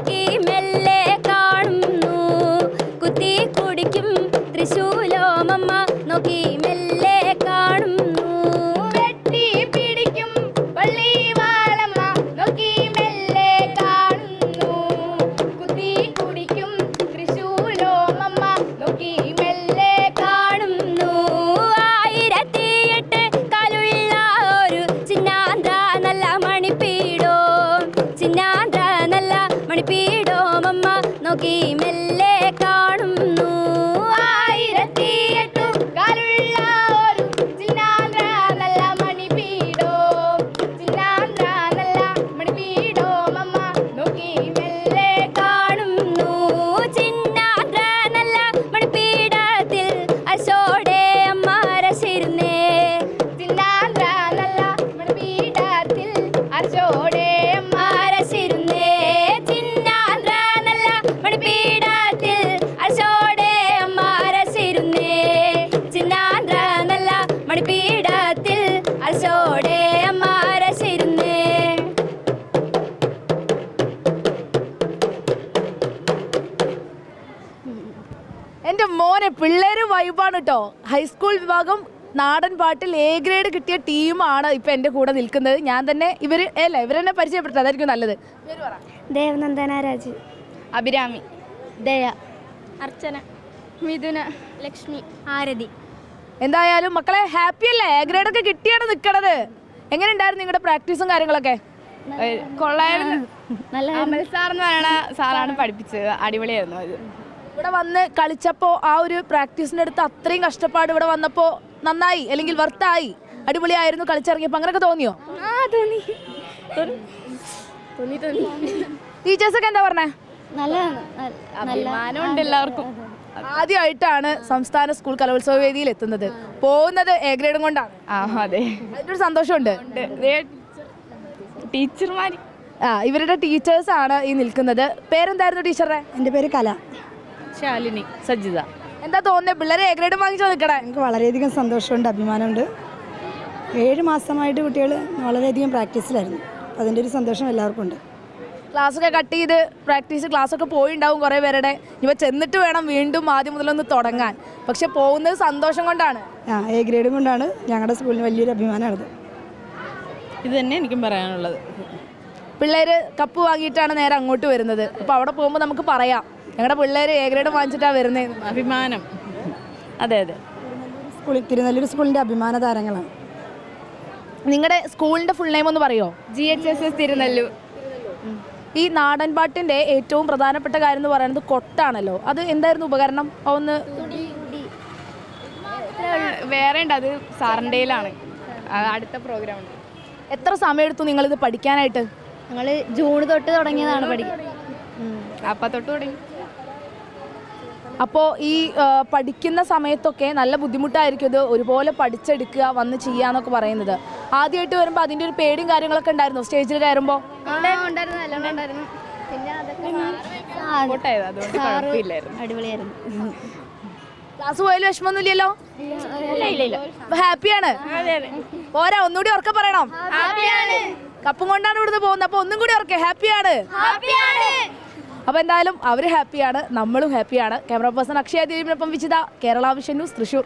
কি की मिल മോനെ പിള്ളേര് വൈബാണ് കേട്ടോ ഹൈസ്കൂൾ വിഭാഗം നാടൻ പാട്ടിൽ എ ഗ്രേഡ് കിട്ടിയ ടീമാണ് ഇപ്പം എന്റെ കൂടെ നിൽക്കുന്നത്. ഞാൻ തന്നെ ഇവർ അല്ല ഇവരെന്നെ പരിചയപ്പെടുത്തുക അതായിരിക്കും നല്ലത്. ദേവനന്ദന രാജ്. അഭിരാമി. ദയ. അർച്ചന. മിഥുന. ലക്ഷ്മി. ആരതി. എന്തായാലും മക്കളെ ഹാപ്പി അല്ലേ? എ ഗ്രേഡ് ഒക്കെ കിട്ടിയാണ് നിൽക്കണത് എങ്ങനെ ഉണ്ടായിരുന്നു നിങ്ങളുടെ പ്രാക്ടീസും കാര്യങ്ങളൊക്കെ? കൊള്ളായിരുന്നു. നല്ല അമൽ സാർ എന്ന് പറയുന്ന സാറാണ് പഠിപ്പിച്ചത്. അടിപൊളിയായിരുന്നു അത്. ഇവിടെ വന്ന് കളിച്ചപ്പോ ആ ഒരു പ്രാക്ടീസിന്റെ അടുത്ത് അത്രയും കഷ്ടപ്പാട് ഇവിടെ വന്നപ്പോൾ നന്നായി അല്ലെങ്കിൽ വർത്തായി അടിപൊളിയായിരുന്നു കളിച്ചിറങ്ങിയപ്പോൾ അങ്ങനെയൊക്കെ തോന്നിയോ? ആ തോന്നി. തോന്നി? തോന്നി ടീച്ചേഴ്സൊക്കെ എന്താ പറഞ്ഞേ? അഭിമാനമുണ്ട് എല്ലാവർക്കും. ആദ്യമായിട്ടാണ് സംസ്ഥാന സ്കൂൾ കലോത്സവ വേദിയിൽ എത്തുന്നത്. പോകുന്നത് എ ഗ്രേഡും കൊണ്ടാണ്. ആ അതെ. സന്തോഷമുണ്ട്. ടീച്ചർമാർ ആ ഇവരുടെ ടീച്ചേഴ്സ് ആണ് ഈ നിൽക്കുന്നത്. പേരെന്തായിരുന്നു ടീച്ചറുടെ? എന്റെ പേര് കല. ശാലിനി സജിത. എന്താ തോന്നുന്നത് പിള്ളേരെ എ ഗ്രേഡ് വാങ്ങിച്ചു നിൽക്കണേ എനിക്ക് വളരെയധികം സന്തോഷമുണ്ട് അഭിമാനമുണ്ട്. ഏഴ് മാസമായിട്ട് കുട്ടികൾ വളരെയധികം പ്രാക്ടീസിലായിരുന്നു. അതിന്റെ ഒരു സന്തോഷം എല്ലാവർക്കും ഉണ്ട്. ക്ലാസ് ഒക്കെ കട്ട് ചെയ്ത് പ്രാക്ടീസ് ക്ലാസ് ഒക്കെ പോയിണ്ടാവും കുറേ പേരുടെ. ഇവ ചെന്നിട്ട് വേണം വീണ്ടും ആദ്യം മുതലൊന്ന് തുടങ്ങാൻ. പക്ഷെ പോകുന്നത് സന്തോഷം കൊണ്ടാണ്. ആ എ ഗ്രേഡും കൊണ്ടാണ് ഞങ്ങളുടെ സ്കൂളിന് വലിയൊരു അഭിമാനമാണത്. ഇത് തന്നെ എനിക്കും പറയാനുള്ളത്. പിള്ളേർ കപ്പ് വാങ്ങിയിട്ടാണ് നേരെ അങ്ങോട്ട് വരുന്നത്. അപ്പോൾ അവിടെ പോകുമ്പോൾ നമുക്ക് പറയാം. ഞങ്ങളുടെ പിള്ളേർ എ ഗ്രേഡ് വാങ്ങിച്ചിട്ടാണ് വരുന്നത് അഭിമാനം. അതെ അതെ. സ്കൂളിൽ തിരുനെല്ലൂർ സ്കൂളിന്റെ അഭിമാന താരങ്ങളാണ് നിങ്ങളുടെ സ്കൂളിന്റെ ഫുൾ നെയിം ഒന്ന് പറയോ? G H S S Thirunellur ഈ നാടൻ പാട്ടിന്റെ ഏറ്റവും പ്രധാനപ്പെട്ട കാര്യം എന്ന് പറയുന്നത് കൊട്ടാണല്ലോ. അത് എന്തായിരുന്നു ഉപകരണം? ഒന്ന് വേറെ ഉണ്ട്. അത് സാറിന്റെയിലാണ് അടുത്ത പ്രോഗ്രാം ഉണ്ട്. എത്ര സമയമെടുത്തു നിങ്ങളിത് പഠിക്കാനായിട്ട്? ഞങ്ങൾ ജൂൺ തൊട്ട് തുടങ്ങിയതാണ് പഠിക്കാൻ അപ്പം തൊട്ട് തുടങ്ങി. അപ്പോൾ ഈ പഠിക്കുന്ന സമയത്തൊക്കെ നല്ല ബുദ്ധിമുട്ടായിരിക്കും ഇത് ഒരുപോലെ പഠിച്ചെടുക്കുക വന്ന് ചെയ്യുക എന്നൊക്കെ പറയുന്നത്. ആദ്യമായിട്ട് വരുമ്പോൾ അതിന്റെ ഒരു പേടിയും കാര്യങ്ങളൊക്കെ ഉണ്ടായിരുന്നു? സ്റ്റേജിൽ കയറുമ്പോൾ ഉണ്ടായിരുന്നു. നല്ലോണം ഉണ്ടായിരുന്നു. പിന്നെ അതൊക്കെ കോട്ടായത്. അതുകൊണ്ട് കുഴപ്പമില്ലായിരുന്നു. അടിപൊളിയായിരുന്നു. ക്ലാസ് പോയാലും വിഷമമൊന്നുമില്ലല്ലോ ഇല്ല ഇല്ല ഇല്ല. ഹാപ്പിയാണ്? പോരാ ഒന്നുകൂടി ഉറക്കെ പറയണം. കപ്പും കൊണ്ടാണ് ഇവിടുന്ന് പോകുന്നത്. അപ്പൊ ഒന്നും കൂടി ഉറക്കെ. ഹാപ്പിയാണ്. അപ്പോൾ എന്തായാലും അവർ ഹാപ്പിയാണ് നമ്മളും ഹാപ്പിയാണ് ക്യാമറ പേഴ്സൺ അക്ഷയ ദേവിനൊപ്പം വിചിത കേരള വിഷൻ ന്യൂസ് തൃശ്ശൂർ